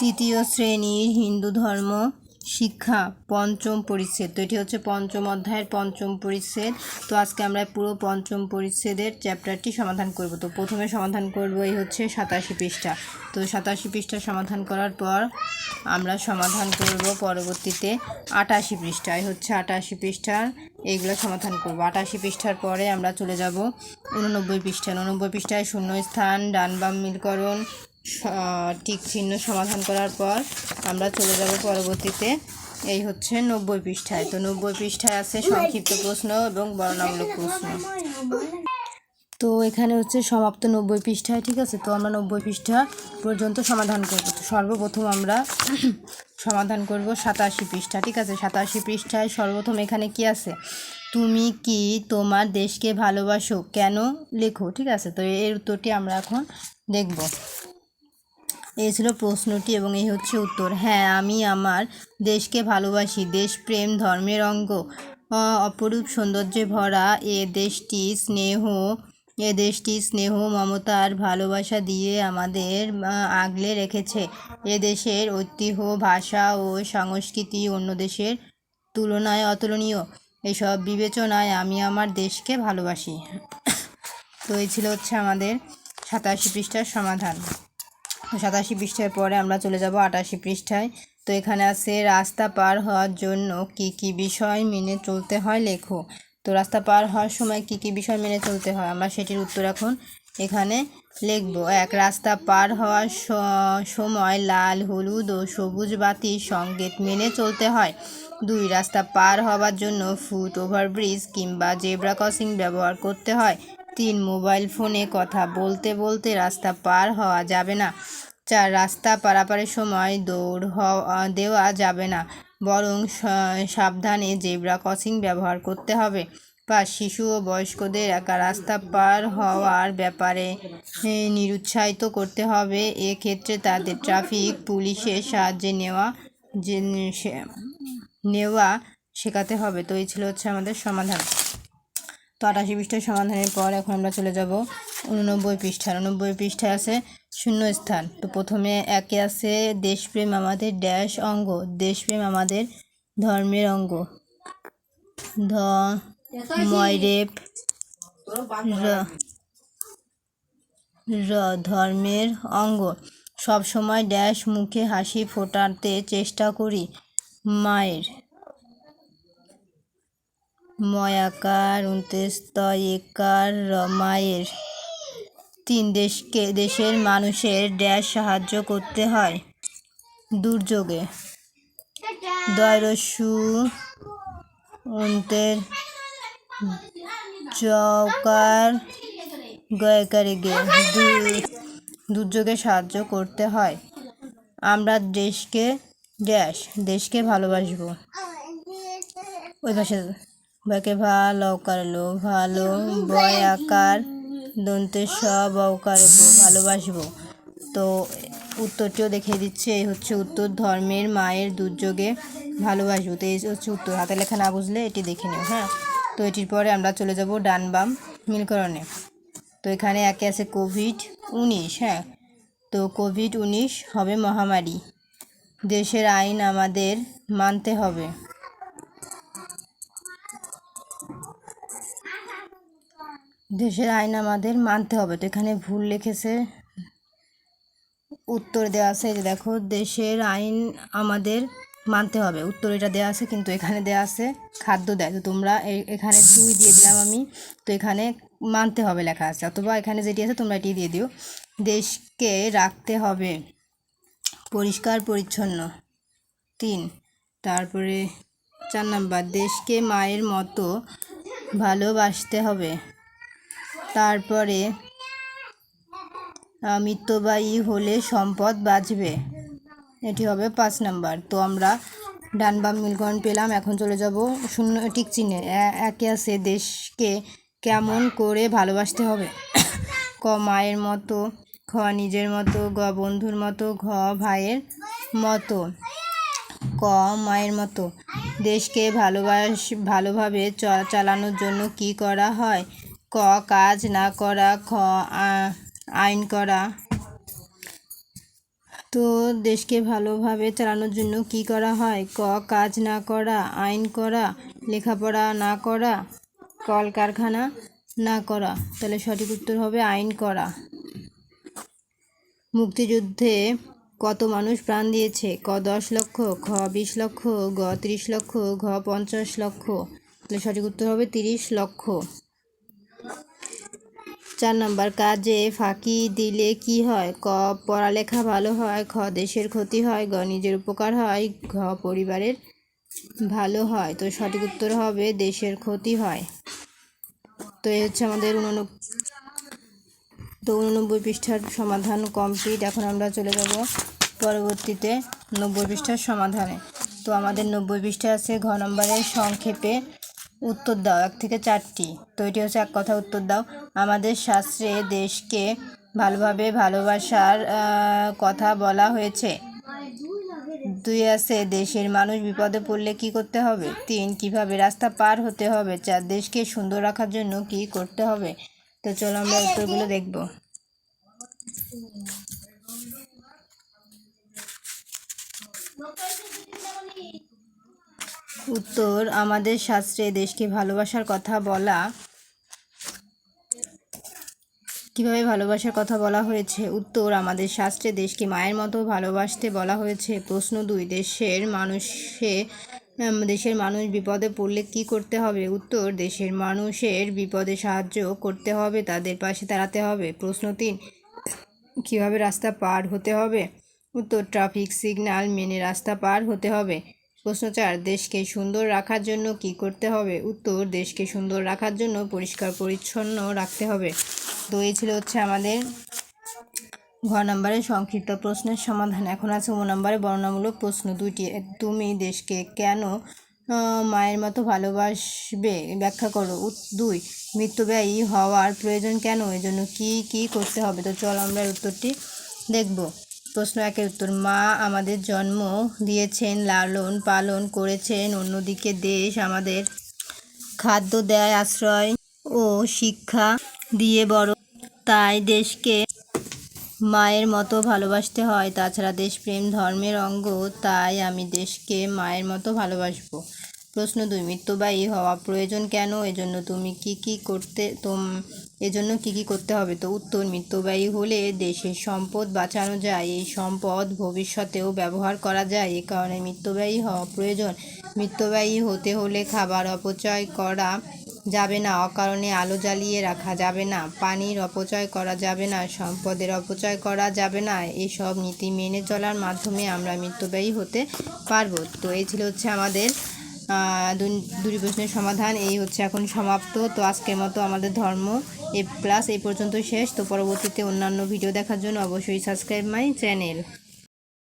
তৃতীয় শ্রেণির হিন্দু ধর্ম শিক্ষা পঞ্চম পরিচ্ছেদ। তো এটি হচ্ছে পঞ্চম অধ্যায়ের পঞ্চম পরিচ্ছেদ। তো আজকে আমরা পুরো পঞ্চম পরিচ্ছেদের চ্যাপ্টারটি সমাধান করব। তো প্রথমে সমাধান করব এই হচ্ছে সাতাশি পৃষ্ঠা। তো সাতাশি পৃষ্ঠা সমাধান করার পর আমরা সমাধান করব পরবর্তীতে আটাশি পৃষ্ঠা। এই হচ্ছে আটাশি পৃষ্ঠার এইগুলো সমাধান করব। আটাশি পৃষ্ঠার পরে আমরা চলে যাব উননব্বই পৃষ্ঠা। উননব্বই পৃষ্ঠায় শূন্য স্থান ডান মিলকরণ টিক চিহ্ন সমাধান করার পর আমরা চলে যাব পরবর্তীতে। এই হচ্ছে নব্বই পৃষ্ঠায়। তো নব্বই পৃষ্ঠায় আছে সংক্ষিপ্ত প্রশ্ন এবং বর্ণনামূলক প্রশ্ন। তো এখানে হচ্ছে সমাপ্ত নব্বই পৃষ্ঠায়, ঠিক আছে? তো আমরা নব্বই পৃষ্ঠা পর্যন্ত সমাধান করব। তো সর্বপ্রথম আমরা সমাধান করব সাতাশি পৃষ্ঠা, ঠিক আছে? সাতাশি পৃষ্ঠায় সর্বপ্রথম এখানে কি আছে? তুমি কি তোমার দেশকে ভালোবাসো? কেন লেখো? ঠিক আছে? তো এর উত্তরটি আমরা এখন দেখব। এই ছিল প্রশ্নটি এবং এই হচ্ছে উত্তর। হ্যাঁ আমি আমার দেশকে ভালোবাসি। দেশপ্রেম ধর্মের অঙ্গ। অপরূপ সৌন্দর্যে ভরা এ দেশটি স্নেহ, এ দেশটি স্নেহ, মমতার ভালোবাসা দিয়ে আমাদের আগলে রেখেছে। এ দেশের ঐতিহ্য, ভাষা ও সংস্কৃতি অন্য দেশের তুলনায় অতুলনীয়। এসব বিবেচনায় আমি আমার দেশকে ভালোবাসি। তো এই ছিল হচ্ছে আমাদের সাতাশি পৃষ্ঠার সমাধান। সাতাশি পৃষ্ঠার পরে আমরা চলে যাব আটাশি পৃষ্ঠায়। তো এখানে আছে, রাস্তা পার হওয়ার জন্য কি কি বিষয় মেনে চলতে হয় লেখো। তো রাস্তা পার হওয়ার সময় কি কি বিষয় মেনে চলতে হয়? আমরা সেটির উত্তর এখন এখানে লিখব। এক, রাস্তা পার হওয়ার সময় লাল, হলুদ ও সবুজ বাতি সংকেত মেনে চলতে হয়। দুই, রাস্তা পার হওয়ার জন্য ফুট ওভারব্রিজ কিংবা জেব্রা ক্রসিং ব্যবহার করতে হয়। তিন মোবাইল ফোনে কথা বলতে বলতে রাস্তা পার হওয়া যাবে না। চার, রাস্তা পারাপারের সময় দৌড় হওয়া দেওয়া যাবে না। বরং সাবধানে জেব্রা ক্রসিং ব্যবহার করতে হবে। পাঁচ, শিশু ও বয়স্কদের একা রাস্তা পার হওয়ার ব্যাপারে নিরুৎসাহিত করতে হবে। এক্ষেত্রে তাদের ট্রাফিক, পুলিশের সাহায্যে নেওয়া, যে নেওয়া শেখাতে হবে। তো এই ছিল হচ্ছে আমাদের সমাধান। তো আটাশি পৃষ্ঠার সমাধানের পর এখন আমরা চলে যাব উননব্বই পৃষ্ঠা উননব্বই পৃষ্ঠায় আছে শূন্য স্থান তো প্রথমে একে আছে দেশপ্রেম আমাদের ড্যাশ অঙ্গ। দেশপ্রেম আমাদের ধর্মের অঙ্গ। ধ, ময়রেপ, র ধর্মের অঙ্গ। সব সময় ড্যাশ মুখে হাসি ফোটাতে চেষ্টা করি মায়ের। ময়াকার উনত্রিশ একার মায়ের তিন দেশকে, দেশের মানুষের ড্যাশ সাহায্য করতে হয় দুর্যোগে। দয়রস্যু উন্তের চৌকার গয়কারে গে দুর্যোগে সাহায্য করতে হয়। আমরা দেশকে ড্যাশ, দেশকে ভালোবাসবো। ওই পাশে বাকে ভালো অকার লো ভালো বয় আকার দন্তে সব অকার ভালোবাসবো। তো উত্তরটিও দেখিয়ে দিচ্ছে, এই হচ্ছে উত্তর, ধর্মের মায়ের দুর্যোগে ভালোবাসবো। তো এই হচ্ছে উত্তর, হাতে লেখা না বুঝলে এটি দেখে নিও হ্যাঁ? তো এটির পরে আমরা চলে যাব ডান বাম মিলকরণে। তো এখানে একে আছে কোভিড উনিশ হ্যাঁ? তো কোভিড উনিশ হবে মহামারী। দেশের আইন আমাদের মানতে হবে। দেশের আইন আমাদের মানতে হবে। তো এখানে ভুল লিখেছে, উত্তর দেওয়া আছে যে দেখো, দেশের আইন আমাদের মানতে হবে। উত্তর এটা দেওয়া আছে, কিন্তু এখানে দেওয়া আছে খাদ্য দেয়। তো তোমরা এখানে দুই দিয়ে দিলাম আমি। তো এখানে মানতে হবে লেখা আছে। অথবা এখানে যেটি আছে তোমরা এটি দিয়ে দিও। দেশকে রাখতে হবে। পরিষ্কার, পরিচ্ছন্ন। তিন। তারপরে চার নাম্বার, দেশকে মায়ের মতো ভালোবাসতে হবে। তারপরে মিতব্যয়ী হলে সম্পদ বাঁচবে। এটি হবে পাঁচ নাম্বার। তো আমরা ডান বাম মিলকরণ পেলাম, এখন চলে যাব শূন্য ঠিক চিহ্নে। একে আছে দেশকে কেমন করে ভালোবাসতে হবে? ক, মায়ের মতো, খ, নিজের মতো, গ, বন্ধুর মতো, ঘ, ভাইয়ের মতো। ক, মায়ের মতো। দেশকে ভালোবাস, ভালোভাবে চালানোর জন্য কি করা হয়? ক, কাজ না করা, খ আইন করা। তো দেশকে ভালোভাবে চালানোর জন্য কি করা হয়? ক, কাজ না করা, আইন করা, লেখাপড়া না করা, কলকারখানা না করা। তাহলে সঠিক উত্তর হবে আইন করা। মুক্তিযুদ্ধে কত মানুষ প্রাণ দিয়েছে? ক, দশ লক্ষ, খ, বিশ লক্ষ, গ, তিরিশ লক্ষ, ঘ, পঞ্চাশ লক্ষ। তাহলে সঠিক উত্তর হবে তিরিশ লক্ষ। চার নম্বর কাজে ফাঁকি দিলে কি হয়? ক, পড়ালেখা ভালো হয়, খ, দেশের ক্ষতি হয়, গ, নিজের উপকার হয়, ঘ, পরিবারের ভালো হয়। তো সঠিক উত্তর হবে, দেশের ক্ষতি হয়। তো এই হচ্ছে আমাদের উননব্বই, তো উননব্বই পৃষ্ঠার সমাধান কমপ্লিট এখন আমরা চলে যাব পরবর্তীতে নব্বই পৃষ্ঠার সমাধানে। তো আমাদের নব্বই পৃষ্ঠা আছে, ঘ নম্বরের সংক্ষেপে উত্তর দাও, এক থেকে চারটি। তো এটি হচ্ছে এক কথা উত্তর দাও। আমাদের শাস্ত্রে দেশকে ভালোভাবে ভালোবাসার কথা বলা হয়েছে। দুই আছে, দেশের মানুষ বিপদে পড়লে কি করতে হবে? তিন, কীভাবে রাস্তা পার হতে হবে? চার, দেশকে সুন্দর রাখার জন্য কি করতে হবে? তো চলো আমরা উত্তরগুলো দেখব। উত্তর, আমাদের শাস্ত্রে দেশকে ভালোবাসার কথা বলা, কীভাবে ভালোবাসার কথা বলা হয়েছে? উত্তর, আমাদের শাস্ত্রে দেশকে মায়ের মতো ভালোবাসতে বলা হয়েছে। প্রশ্ন দুই, দেশের মানুষে দেশের মানুষ বিপদে পড়লে কি করতে হবে? উত্তর, দেশের মানুষের বিপদে সাহায্য করতে হবে, তাদের পাশে দাঁড়াতে হবে। প্রশ্ন তিন, কীভাবে রাস্তা পার হতে হবে? উত্তর, ট্রাফিক সিগন্যাল মেনে রাস্তা পার হতে হবে। প্রশ্ন চার, দেশকে সুন্দর রাখার জন্য কি করতে হবে? উত্তর, দেশকে সুন্দর রাখার জন্য পরিষ্কার, পরিচ্ছন্ন রাখতে হবে। তো এই ছিল হচ্ছে আমাদের ঘ নম্বরের সংক্ষিপ্ত প্রশ্নের সমাধান। এখন আছে ও নম্বরে বর্ণনামূলক প্রশ্ন দুইটি। তুমি দেশকে কেন মায়ের মতো ভালোবাসবে? ব্যাখ্যা করো। দুই, মৃত্যুব্যয়ী হওয়ার প্রয়োজন কেন? এজন্য কি কি করতে হবে? তো চল আমরা উত্তরটি দেখব। প্রশ্ন একের উত্তর, মা, আমাদের জন্ম দিয়েছেন, লালন পালন করেছেন, অন্যদিকে দেশ আমাদের খাদ্য দেয়, আশ্রয় ও শিক্ষা দিয়ে বড়। তাই দেশকে মায়ের মতো ভালোবাসতে হয়। তাছাড়া দেশপ্রেম ধর্মের অঙ্গ, তাই আমি দেশকে মায়ের মতো ভালোবাসবো। প্রশ্ন দুই, মৃত্যুবাহী হওয়া প্রয়োজন কেন? এজন্য তুমি কি কি করতে, তোম এজন্য কি কি করতে হবে? তো উত্তর মৃত্যুবাহী হলে দেশের সম্পদ বাঁচানো যায়, এই সম্পদ ভবিষ্যতেও ব্যবহার করা যায়। এ কারণে মৃত্যুবাহী হওয়া প্রয়োজন। মৃত্যুবাহী হতে হলে খাবার অপচয় করা যাবে না, অকারণে আলো জ্বালিয়ে রাখা যাবে না, পানির অপচয় করা যাবে না, সম্পদের অপচয় করা যাবে না। এসব নীতি মেনে চলার মাধ্যমে আমরা মৃত্যুব্যয়ী হতে পারব। তো এই ছিল হচ্ছে আমাদের দুটি প্রশ্নের সমাধান, এই হচ্ছে এখন সমাপ্ত। তো আজকের মতো আমাদের ধর্ম এ প্লাস এই পর্যন্ত শেষ। তো পরবর্তীতে অন্যান্য ভিডিও দেখার জন্য অবশ্যই সাবস্ক্রাইব মাই চ্যানেল